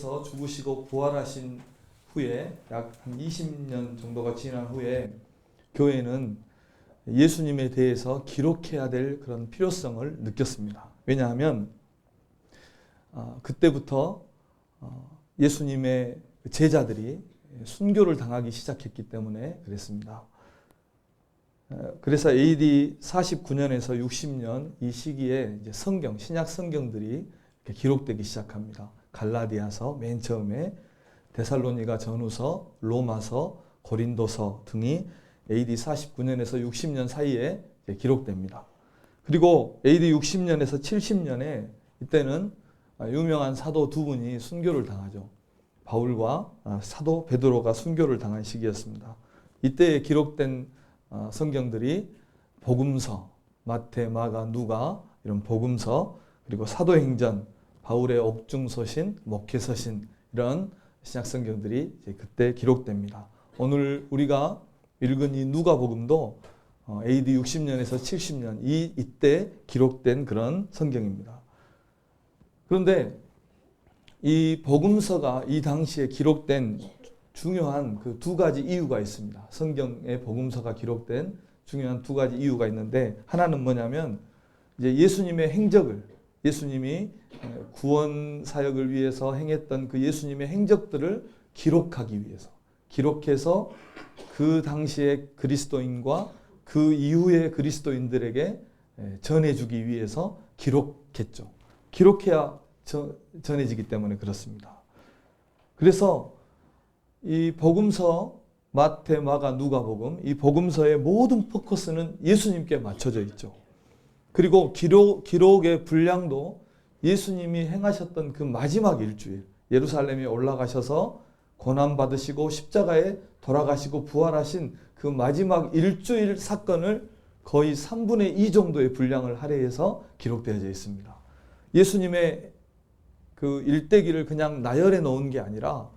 이 예수님께서 죽으시고 부활하신 후에 약 한 20년 정도가 지난 후에 교회는 예수님에 대해서 기록해야 될 그런 필요성을 느꼈습니다. 왜냐하면 어, 그때부터 어, 예수님의 제자들이 순교를 당하기 시작했기 때문에 그랬습니다. 어, 그래서 AD 49년에서 60년 이 시기에 성경, 신약 성경들이 기록되기 시작합니다. 갈라디아서 맨 처음에 데살로니가 전후서, 로마서, 고린도서 등이 AD 49년에서 60년 사이에 기록됩니다. 그리고 AD 60년에서 70년에 이때는 유명한 사도 두 분이 순교를 당하죠. 바울과 사도 베드로가 순교를 당한 시기였습니다. 이때 기록된 어, 성경들이 복음서, 마태, 마가, 누가 이런 복음서 그리고 사도행전, 바울의 옥중서신, 목회서신 이런 신약 성경들이 이제 그때 기록됩니다. 오늘 우리가 읽은 이 누가복음도 어, AD 60년에서 70년 이 이때 기록된 그런 성경입니다. 그런데 이 복음서가 이 당시에 기록된 중요한 그 두 가지 이유가 있습니다. 성경의 복음서가 기록된 중요한 두 가지 이유가 있는데 하나는 뭐냐면 이제 예수님의 행적을 예수님이 구원 사역을 위해서 행했던 그 예수님의 행적들을 기록하기 위해서 기록해서 그 당시의 그리스도인과 그 이후의 그리스도인들에게 전해주기 위해서 기록했죠. 기록해야 전해지기 때문에 그렇습니다. 그래서 이 복음서 마태, 마가, 누가복음 이 복음서의 모든 포커스는 예수님께 맞춰져 있죠. 그리고 기록 기록의 분량도 예수님이 행하셨던 그 마지막 일주일 예루살렘에 올라가셔서 고난 받으시고 십자가에 돌아가시고 부활하신 그 마지막 일주일 사건을 거의 3분의 2 정도의 분량을 할애해서 기록되어져 있습니다. 예수님의 그 일대기를 그냥 나열해 놓은 게 아니라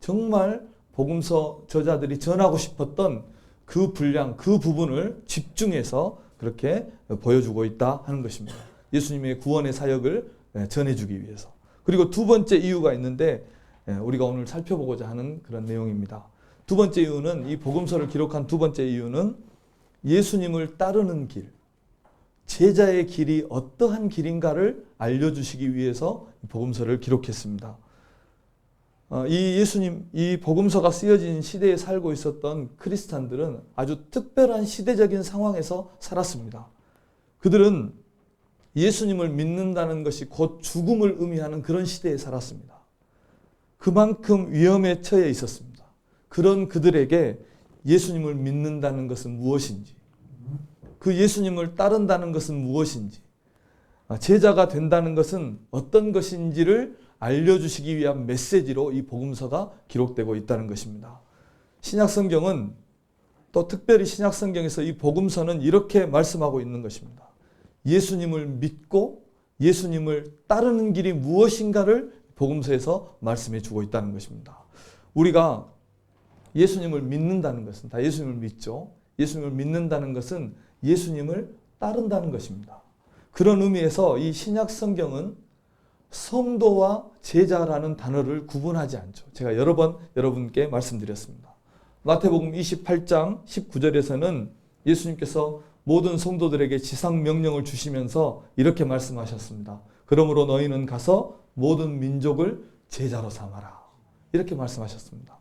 정말 복음서 저자들이 전하고 싶었던 그 분량, 그 부분을 집중해서 그렇게 보여주고 있다 하는 것입니다. 예수님의 구원의 사역을 전해주기 위해서. 그리고 두 번째 이유가 있는데 우리가 오늘 살펴보고자 하는 그런 내용입니다. 두 번째 이유는 이 복음서를 기록한 두 번째 이유는 예수님을 따르는 길, 제자의 길이 어떠한 길인가를 알려주시기 위해서 복음서를 기록했습니다. 어, 이 예수님, 이 복음서가 쓰여진 시대에 살고 있었던 크리스탄들은 아주 특별한 시대적인 상황에서 살았습니다. 그들은 예수님을 믿는다는 것이 곧 죽음을 의미하는 그런 시대에 살았습니다. 그만큼 위험에 처해 있었습니다. 그런 그들에게 예수님을 믿는다는 것은 무엇인지, 그 예수님을 따른다는 것은 무엇인지, 아, 제자가 된다는 것은 어떤 것인지를 알려주시기 위한 메시지로 이 복음서가 기록되고 있다는 것입니다. 신약 성경은 또 특별히 신약 성경에서 이 복음서는 이렇게 말씀하고 있는 것입니다. 예수님을 믿고 예수님을 따르는 길이 무엇인가를 복음서에서 말씀해 주고 있다는 것입니다. 우리가 예수님을 믿는다는 것은 다 예수님을 믿죠. 예수님을 믿는다는 것은 예수님을 따른다는 것입니다. 그런 의미에서 이 신약 성경은 성도와 제자라는 단어를 구분하지 않죠. 제가 여러 번 여러분께 말씀드렸습니다. 마태복음 28장 19절에서는 예수님께서 모든 성도들에게 지상 명령을 주시면서 이렇게 말씀하셨습니다. 그러므로 너희는 가서 모든 민족을 제자로 삼아라. 이렇게 말씀하셨습니다.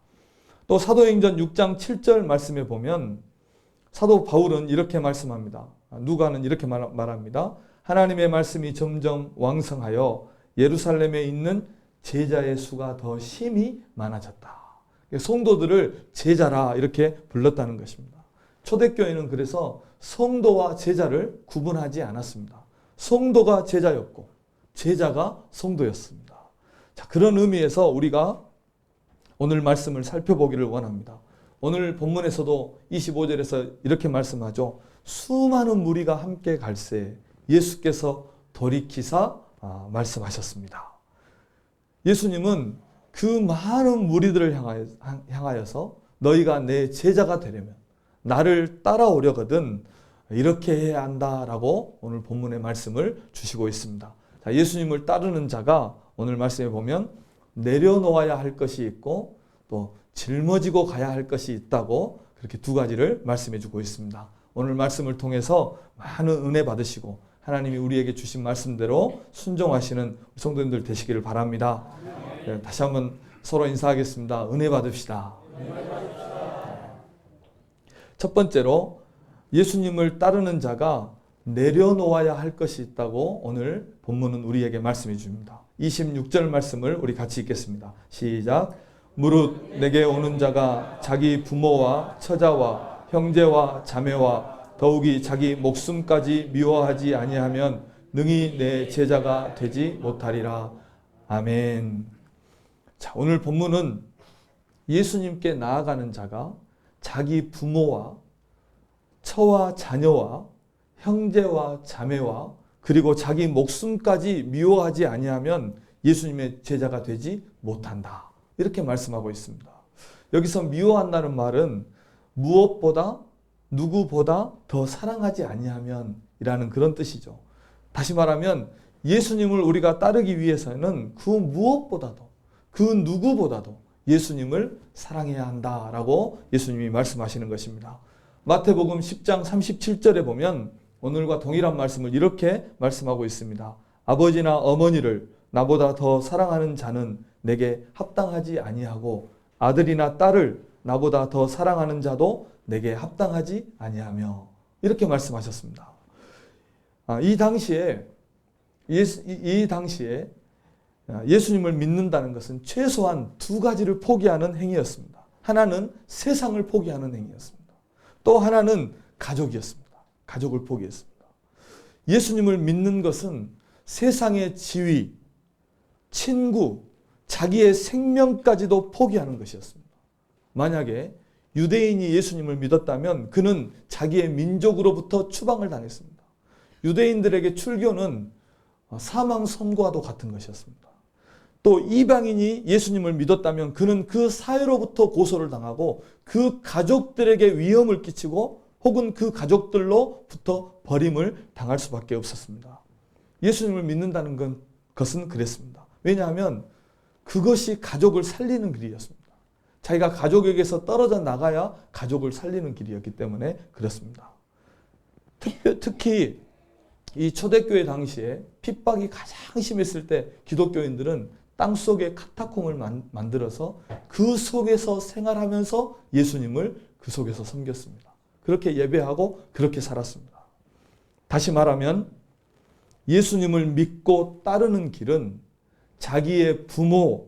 또 사도행전 6장 7절 말씀에 보면 사도 바울은 이렇게 말씀합니다. 누가는 이렇게 말합니다. 하나님의 말씀이 점점 왕성하여 예루살렘에 있는 제자의 수가 더 심히 많아졌다. 성도들을 제자라 이렇게 불렀다는 것입니다. 초대교회는 그래서 성도와 제자를 구분하지 않았습니다. 성도가 제자였고 제자가 성도였습니다. 자, 그런 의미에서 우리가 오늘 말씀을 살펴보기를 원합니다. 오늘 본문에서도 25절에서 이렇게 말씀하죠. 수많은 무리가 함께 갈새 예수께서 돌이키사 아, 말씀하셨습니다. 예수님은 그 많은 무리들을 향하여서 너희가 내 제자가 되려면 나를 따라오려거든 이렇게 해야 한다라고 오늘 본문의 말씀을 주시고 있습니다. 자, 예수님을 따르는 자가 오늘 말씀에 보면 내려놓아야 할 것이 있고 또 짊어지고 가야 할 것이 있다고 그렇게 두 가지를 말씀해 주고 있습니다. 오늘 말씀을 통해서 많은 은혜 받으시고 하나님이 우리에게 주신 말씀대로 순종하시는 성도님들 되시기를 바랍니다. 네, 다시 한번 서로 인사하겠습니다. 은혜 받읍시다. 첫 번째로 예수님을 따르는 자가 내려놓아야 할 것이 있다고 오늘 본문은 우리에게 말씀해 줍니다. 26절 말씀을 우리 같이 읽겠습니다. 시작. 무릇 내게 오는 자가 자기 부모와 처자와 형제와 자매와 더욱이 자기 목숨까지 미워하지 아니하면 능히 내 제자가 되지 못하리라. 아멘. 자, 오늘 본문은 예수님께 나아가는 자가 자기 부모와 처와 자녀와 형제와 자매와 그리고 자기 목숨까지 미워하지 아니하면 예수님의 제자가 되지 못한다. 이렇게 말씀하고 있습니다. 여기서 미워한다는 말은 무엇보다 누구보다 더 사랑하지 아니하면 이라는 그런 뜻이죠. 다시 말하면 예수님을 우리가 따르기 위해서는 그 무엇보다도 그 누구보다도 예수님을 사랑해야 한다라고 예수님이 말씀하시는 것입니다. 마태복음 10장 37절에 보면 오늘과 동일한 말씀을 이렇게 말씀하고 있습니다. 아버지나 어머니를 나보다 더 사랑하는 자는 내게 합당하지 아니하고 아들이나 딸을 나보다 더 사랑하는 자도 내게 합당하지 아니하며 이렇게 말씀하셨습니다. 아, 이 당시에 예수, 이, 이 당시에 예수님을 믿는다는 것은 최소한 두 가지를 포기하는 행위였습니다. 하나는 세상을 포기하는 행위였습니다. 또 하나는 가족이었습니다. 가족을 포기했습니다. 예수님을 믿는 것은 세상의 지위, 친구, 자기의 생명까지도 포기하는 것이었습니다. 만약에 유대인이 예수님을 믿었다면 그는 자기의 민족으로부터 추방을 당했습니다. 유대인들에게 출교는 사망 선고와도 같은 것이었습니다. 또 이방인이 예수님을 믿었다면 그는 그 사회로부터 고소를 당하고 그 가족들에게 위험을 끼치고 혹은 그 가족들로부터 버림을 당할 수밖에 없었습니다. 예수님을 믿는다는 건, 것은 그랬습니다. 왜냐하면 그것이 가족을 살리는 길이었습니다. 자기가 가족에게서 떨어져 나가야 가족을 살리는 길이었기 때문에 그렇습니다. 특히 이 초대교회 당시에 핍박이 가장 심했을 때 기독교인들은 땅 속에 카타콤을 만들어서 그 속에서 생활하면서 예수님을 그 속에서 섬겼습니다. 그렇게 예배하고 그렇게 살았습니다. 다시 말하면 예수님을 믿고 따르는 길은 자기의 부모,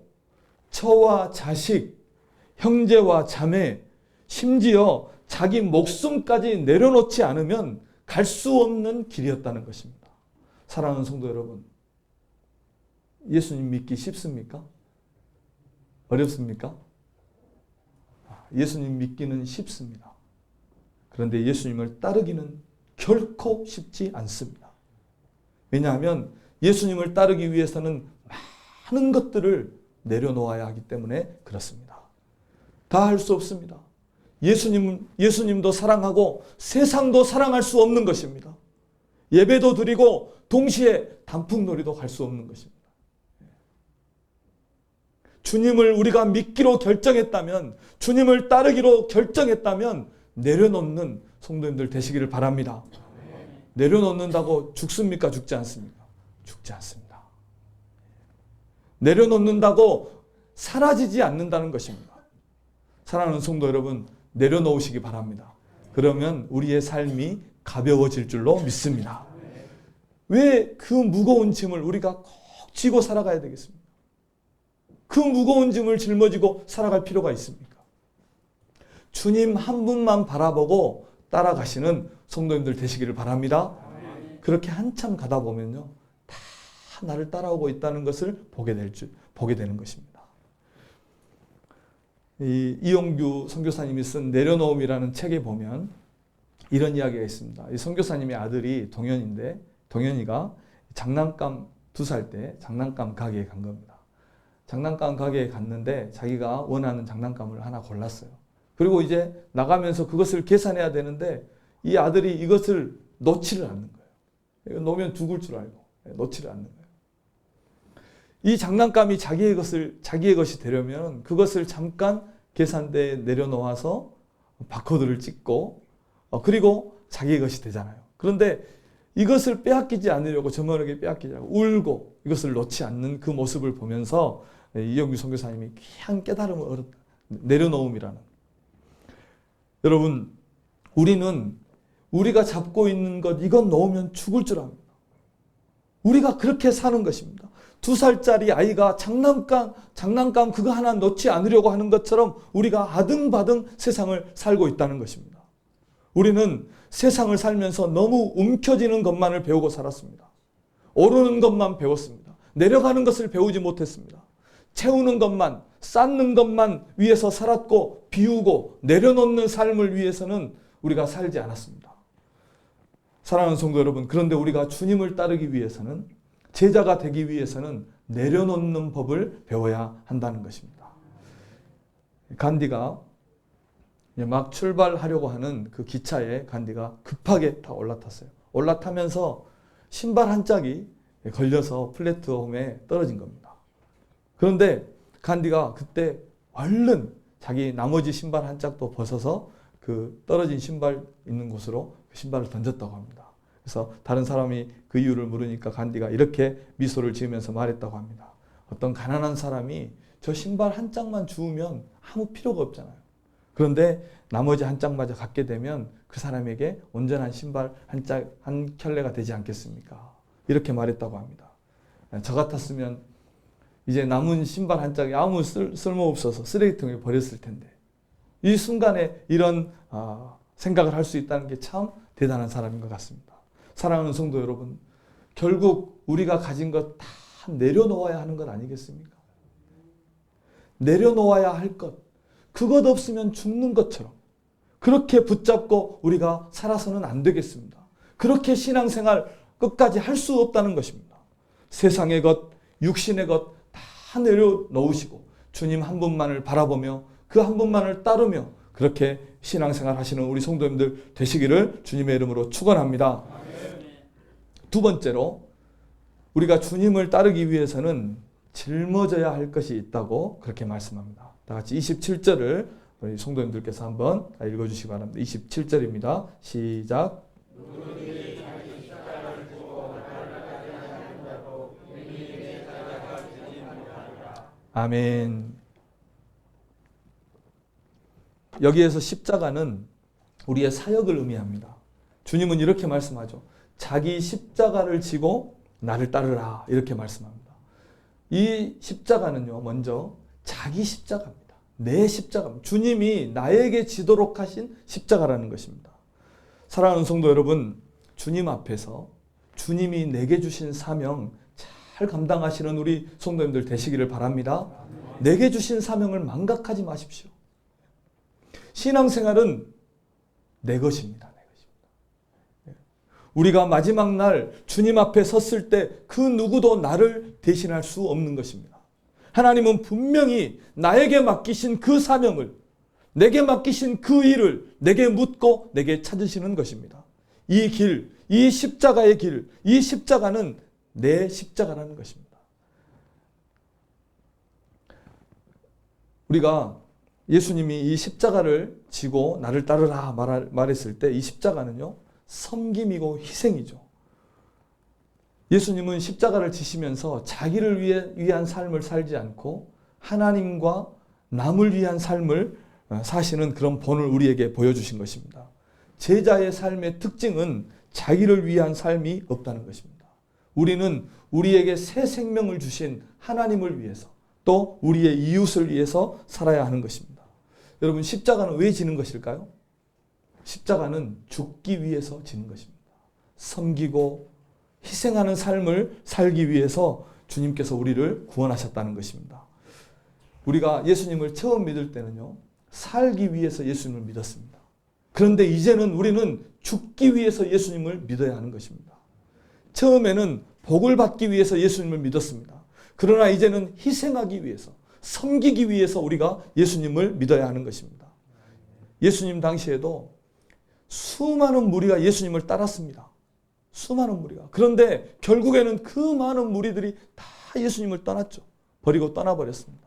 처와 자식, 형제와 자매, 심지어 자기 목숨까지 내려놓지 않으면 갈 수 없는 길이었다는 것입니다. 사랑하는 성도 여러분, 예수님 믿기 쉽습니까? 어렵습니까? 예수님 믿기는 쉽습니다. 그런데 예수님을 따르기는 결코 쉽지 않습니다. 왜냐하면 예수님을 따르기 위해서는 많은 것들을 내려놓아야 하기 때문에 그렇습니다. 다 할 수 없습니다. 예수님, 예수님도 사랑하고 세상도 사랑할 수 없는 것입니다. 예배도 드리고 동시에 단풍놀이도 갈 수 없는 것입니다. 주님을 우리가 믿기로 결정했다면, 주님을 따르기로 결정했다면 내려놓는 성도님들 되시기를 바랍니다. 내려놓는다고 죽습니까? 죽지 않습니까? 죽지 않습니다. 내려놓는다고 사라지지 않는다는 것입니다. 사랑하는 성도 여러분, 내려놓으시기 바랍니다. 그러면 우리의 삶이 가벼워질 줄로 믿습니다. 왜 그 무거운 짐을 우리가 꼭 지고 살아가야 되겠습니까? 그 무거운 짐을 짊어지고 살아갈 필요가 있습니까? 주님 한 분만 바라보고 따라가시는 성도님들 되시기를 바랍니다. 그렇게 한참 가다 보면요. 다 나를 따라오고 있다는 것을 보게 될 줄, 보게 되는 것입니다. 이 이용규 선교사님이 쓴 내려놓음이라는 책에 보면 이런 이야기가 있습니다. 이 선교사님의 아들이 동현인데 동현이가 장난감 두 살 때 장난감 가게에 간 겁니다. 장난감 가게에 갔는데 자기가 원하는 장난감을 하나 골랐어요. 그리고 이제 나가면서 그것을 계산해야 되는데 이 아들이 이것을 놓지를 않는 거예요. 놓으면 죽을 줄 알고 놓지를 않는 거예요. 이 장난감이 자기의 것을 자기의 것이 되려면 그것을 잠깐 계산대에 내려놓아서 바코드를 찍고 어, 그리고 자기의 것이 되잖아요. 그런데 이것을 빼앗기지 않으려고 저만에게 빼앗기지 울고 이것을 놓지 않는 그 모습을 보면서 이영규 선교사님이 귀한 깨달음을 얻었다. 내려놓음이라는. 여러분, 우리는 우리가 잡고 있는 것 이건 놓으면 죽을 줄 압니다. 우리가 그렇게 사는 것입니다. 두 살짜리 아이가 장난감, 장난감 그거 하나 놓지 않으려고 하는 것처럼 우리가 아등바등 세상을 살고 있다는 것입니다. 우리는 세상을 살면서 너무 움켜쥐는 것만을 배우고 살았습니다. 오르는 것만 배웠습니다. 내려가는 것을 배우지 못했습니다. 채우는 것만, 쌓는 것만 위해서 살았고, 비우고, 내려놓는 삶을 위해서는 우리가 살지 않았습니다. 사랑하는 성도 여러분, 그런데 우리가 주님을 따르기 위해서는, 제자가 되기 위해서는 내려놓는 법을 배워야 한다는 것입니다. 간디가 막 출발하려고 하는 그 기차에 간디가 급하게 다 올라탔어요. 올라타면서 신발 한 짝이 걸려서 플랫폼에 떨어진 겁니다. 그런데 간디가 그때 얼른 자기 나머지 신발 한 짝도 벗어서 그 떨어진 신발 있는 곳으로 그 신발을 던졌다고 합니다. 그래서 다른 사람이 그 이유를 물으니까 간디가 이렇게 미소를 지으면서 말했다고 합니다. 어떤 가난한 사람이 저 신발 한 짝만 주우면 아무 필요가 없잖아요. 그런데 나머지 한 짝마저 갖게 되면 그 사람에게 온전한 신발 한 짝, 한 켤레가 되지 않겠습니까? 이렇게 말했다고 합니다. 저 같았으면 이제 남은 신발 한 짝이 아무 쓸, 쓸모없어서 쓰레기통에 버렸을 텐데 이 순간에 이런 어, 생각을 할 수 있다는 게 참 대단한 사람인 것 같습니다. 사랑하는 성도 여러분, 결국 우리가 가진 것 다 내려놓아야 하는 것 아니겠습니까? 내려놓아야 할 것, 그것 없으면 죽는 것처럼 그렇게 붙잡고 우리가 살아서는 안 되겠습니다. 그렇게 신앙생활 끝까지 할 수 없다는 것입니다. 세상의 것, 육신의 것 다 내려놓으시고 주님 한 분만을 바라보며 그 한 분만을 따르며 그렇게 신앙생활 하시는 우리 성도님들 되시기를 주님의 이름으로 축원합니다. 두 번째로 우리가 주님을 따르기 위해서는 짊어져야 할 것이 있다고 그렇게 말씀합니다. 다 같이 27절을 우리 성도님들께서 한번 읽어주시기 바랍니다. 27절입니다. 시작. 아멘. 여기에서 십자가는 우리의 사역을 의미합니다. 주님은 이렇게 말씀하죠. 자기 십자가를 지고 나를 따르라. 이렇게 말씀합니다. 이 십자가는요, 먼저 자기 십자가입니다. 내 십자가입니다. 주님이 나에게 지도록 하신 십자가라는 것입니다. 사랑하는 성도 여러분, 주님 앞에서 주님이 내게 주신 사명 잘 감당하시는 우리 성도님들 되시기를 바랍니다. 내게 주신 사명을 망각하지 마십시오. 신앙생활은. 내 것입니다. 우리가 마지막 날 주님 앞에 섰을 때 그 누구도 나를 대신할 수 없는 것입니다. 하나님은 분명히 나에게 맡기신 그 사명을 내게 맡기신 그 일을 내게 묻고 내게 찾으시는 것입니다. 이 길, 이 십자가의 길, 이 십자가는 내 십자가라는 것입니다. 우리가 예수님이 이 십자가를 지고 나를 따르라 말했을 때 이 십자가는요, 섬김이고 희생이죠. 예수님은 십자가를 지시면서 자기를 위해, 위한 삶을 살지 않고 하나님과 남을 위한 삶을 사시는 그런 본을 우리에게 보여주신 것입니다. 제자의 삶의 특징은 자기를 위한 삶이 없다는 것입니다. 우리는 우리에게 새 생명을 주신 하나님을 위해서 또 우리의 이웃을 위해서 살아야 하는 것입니다. 여러분 십자가는 왜 지는 것일까요? 십자가는 죽기 위해서 지는 것입니다. 섬기고 희생하는 삶을 살기 위해서 주님께서 우리를 구원하셨다는 것입니다. 우리가 예수님을 처음 믿을 때는요, 살기 위해서 예수님을 믿었습니다. 그런데 이제는 우리는 죽기 위해서 예수님을 믿어야 하는 것입니다. 처음에는 복을 받기 위해서 예수님을 믿었습니다. 그러나 이제는 희생하기 위해서, 섬기기 위해서 우리가 예수님을 믿어야 하는 것입니다. 예수님 당시에도 수많은 무리가 예수님을 따랐습니다. 수많은 무리가. 그런데 결국에는 그 많은 무리들이 다 예수님을 떠났죠. 버리고 떠나버렸습니다.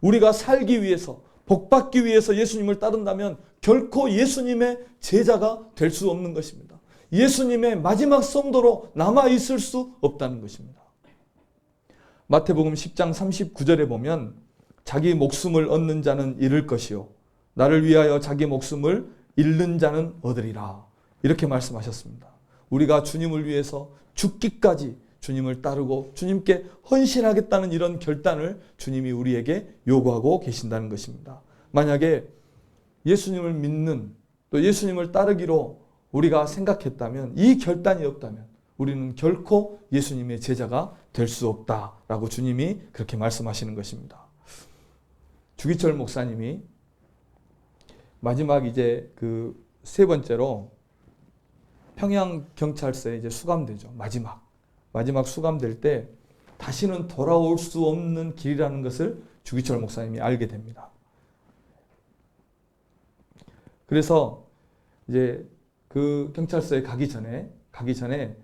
우리가 살기 위해서 복받기 위해서 예수님을 따른다면 결코 예수님의 제자가 될 수 없는 것입니다. 예수님의 마지막 성도로 남아 있을 수 없다는 것입니다. 마태복음 10장 39절에 보면 자기 목숨을 얻는 자는 잃을 것이요 나를 위하여 자기 목숨을 잃는 자는 얻으리라. 이렇게 말씀하셨습니다. 우리가 주님을 위해서 죽기까지 주님을 따르고 주님께 헌신하겠다는 이런 결단을 주님이 우리에게 요구하고 계신다는 것입니다. 만약에 예수님을 믿는 또 예수님을 따르기로 우리가 생각했다면 이 결단이 없다면 우리는 결코 예수님의 제자가 될 수 없다라고 주님이 그렇게 말씀하시는 것입니다. 주기철 목사님이 마지막 이제 그 세 번째로 평양 경찰서에 이제 수감되죠. 마지막 마지막 수감될 때 다시는 돌아올 수 없는 길이라는 것을 주기철 목사님이 알게 됩니다. 그래서 이제 그 경찰서에 가기 전에 가기 전에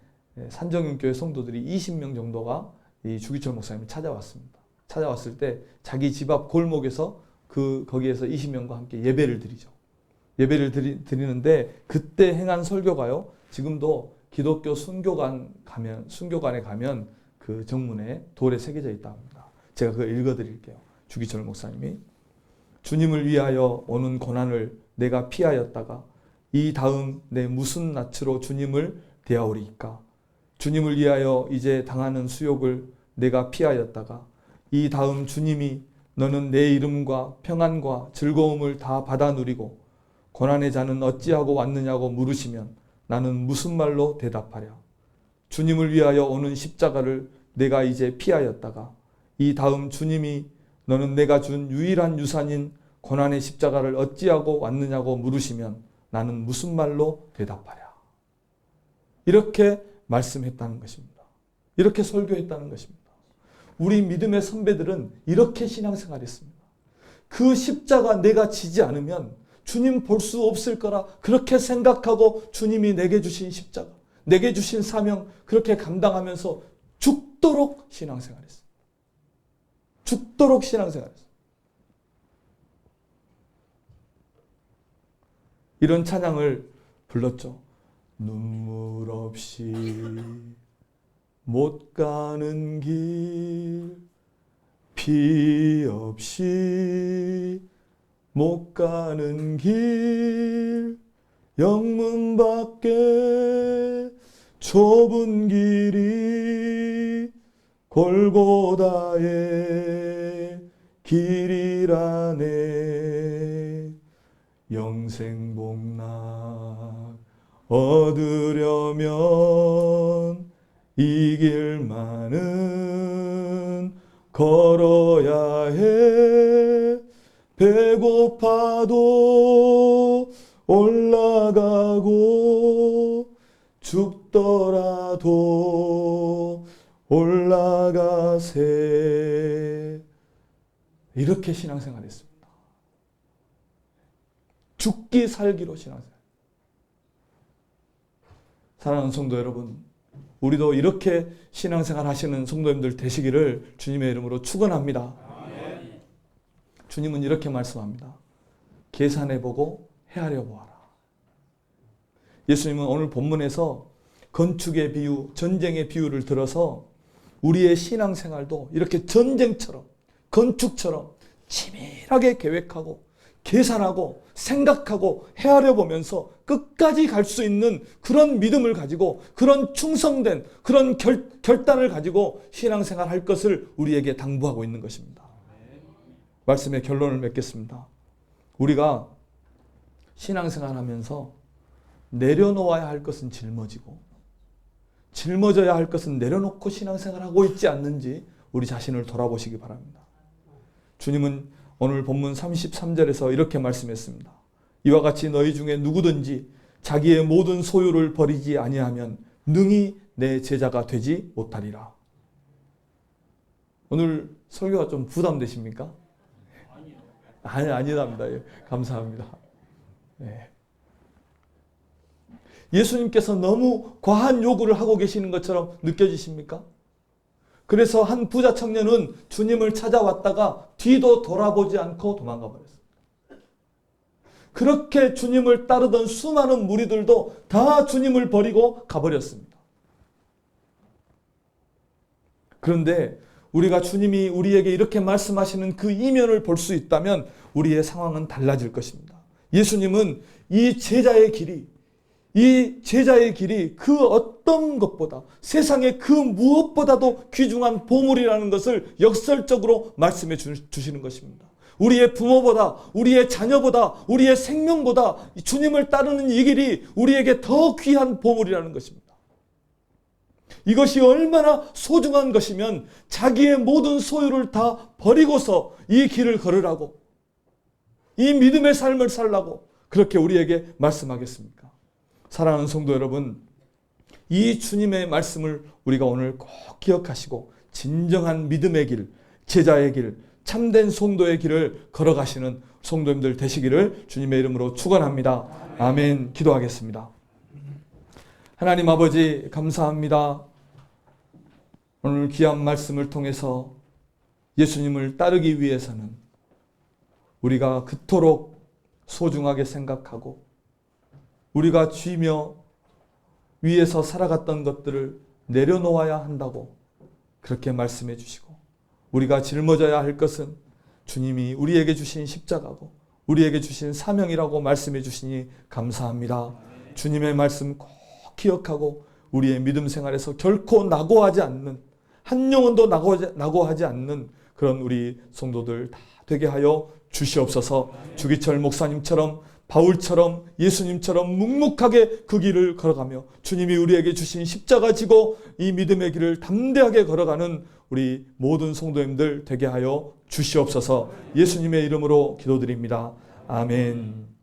산정윤교회 성도들이 20명 정도가 이 주기철 목사님을 찾아왔습니다. 찾아왔을 때 자기 집 앞 골목에서 그 거기에서 20명과 함께 예배를 드리죠. 예배를 드리, 드리는데 그때 행한 설교가요. 지금도 기독교 순교관 가면 순교관에 가면 그 정문에 돌에 새겨져 있다 합니다. 제가 그걸 읽어 드릴게요. 주기철 목사님이 주님을 위하여 오는 고난을 내가 피하였다가 이 다음 내 무슨 낯으로 주님을 대하오리이까 주님을 위하여 이제 당하는 수욕을 내가 피하였다가 이 다음 주님이 너는 내 이름과 평안과 즐거움을 다 받아 누리고 고난의 자는 어찌하고 왔느냐고 물으시면 나는 무슨 말로 대답하랴 주님을 위하여 오는 십자가를 내가 이제 피하였다가 이 다음 주님이 너는 내가 준 유일한 유산인 고난의 십자가를 어찌하고 왔느냐고 물으시면 나는 무슨 말로 대답하랴. 이렇게 말씀했다는 것입니다. 이렇게 설교했다는 것입니다. 우리 믿음의 선배들은 이렇게 신앙생활했습니다. 그 십자가 내가 지지 않으면 주님 볼 수 없을 거라 그렇게 생각하고 주님이 내게 주신 십자가, 내게 주신 사명 그렇게 감당하면서 죽도록 신앙생활했습니다. 죽도록 신앙생활했습니다. 이런 찬양을 불렀죠. 눈물 없이 못 가는 길, 피 없이 못 가는 길, 영문 밖에 좁은 길이 골고다의 길이라네. 영생복락 얻으려면 이 길만은 걸어야 해 배고파도 올라가고 죽더라도 올라가세 이렇게 신앙생활 했습니다. 죽기 살기로 신앙생활. 사랑하는 성도 여러분, 우리도 이렇게 신앙생활 하시는 성도님들 되시기를 주님의 이름으로 축원합니다. 주님은 이렇게 말씀합니다. 계산해 보고 헤아려 보아라. 예수님은 오늘 본문에서 건축의 비유, 전쟁의 비유를 들어서 우리의 신앙생활도 이렇게 전쟁처럼 건축처럼 치밀하게 계획하고 계산하고 생각하고 헤아려 보면서 끝까지 갈 수 있는 그런 믿음을 가지고 그런 충성된 그런 결, 결단을 가지고 신앙생활 할 것을 우리에게 당부하고 있는 것입니다. 말씀의 결론을 맺겠습니다. 우리가 신앙생활 하면서 내려놓아야 할 것은 짊어지고 짊어져야 할 것은 내려놓고 신앙생활 하고 있지 않는지 우리 자신을 돌아보시기 바랍니다. 주님은 오늘 본문 33절에서 이렇게 말씀했습니다. 이와 같이 너희 중에 누구든지 자기의 모든 소유를 버리지 아니하면 능히 내 제자가 되지 못하리라. 오늘 설교가 좀 부담되십니까? 아니, 아니랍니다. 예, 감사합니다. 네. 예수님께서 너무 과한 요구를 하고 계시는 것처럼 느껴지십니까? 그래서 한 부자 청년은 주님을 찾아왔다가 뒤도 돌아보지 않고 도망가 버렸어요. 그렇게 주님을 따르던 수많은 무리들도 다 주님을 버리고 가버렸습니다. 그런데 우리가 주님이 우리에게 이렇게 말씀하시는 그 이면을 볼 수 있다면 우리의 상황은 달라질 것입니다. 예수님은 이 제자의 길이 이 제자의 길이 그 어떤 것보다 세상의 그 무엇보다도 귀중한 보물이라는 것을 역설적으로 말씀해 주- 주시는 것입니다. 우리의 부모보다, 우리의 자녀보다, 우리의 생명보다 주님을 따르는 이 길이 우리에게 더 귀한 보물이라는 것입니다. 이것이 얼마나 소중한 것이면 자기의 모든 소유를 다 버리고서 이 길을 걸으라고, 이 믿음의 삶을 살라고 그렇게 우리에게 말씀하겠습니까? 사랑하는 성도 여러분, 이 주님의 말씀을 우리가 오늘 꼭 기억하시고 진정한 믿음의 길, 제자의 길, 참된 성도의 길을 걸어가시는 성도님들 되시기를 주님의 이름으로 축원합니다. 아멘. 기도하겠습니다. 하나님 아버지 감사합니다. 오늘 귀한 말씀을 통해서 예수님을 따르기 위해서는 우리가 그토록 소중하게 생각하고 우리가 쥐며 위에서 살아갔던 것들을 내려놓아야 한다고 그렇게 말씀해 주시고 우리가 짊어져야 할 것은 주님이 우리에게 주신 십자가고 우리에게 주신 사명이라고 말씀해 주시니 감사합니다. 주님의 말씀 꼭 기억하고 우리의 믿음 생활에서 결코 낙오하지 않는 한 영혼도 낙오하지, 않는 그런 우리 성도들 다 되게 하여 주시옵소서 주기철 목사님처럼 바울처럼 예수님처럼 묵묵하게 그 길을 걸어가며 주님이 우리에게 주신 십자가 지고 이 믿음의 길을 담대하게 걸어가는 우리 모든 성도님들 되게 하여 주시옵소서 예수님의 이름으로 기도드립니다. 아멘.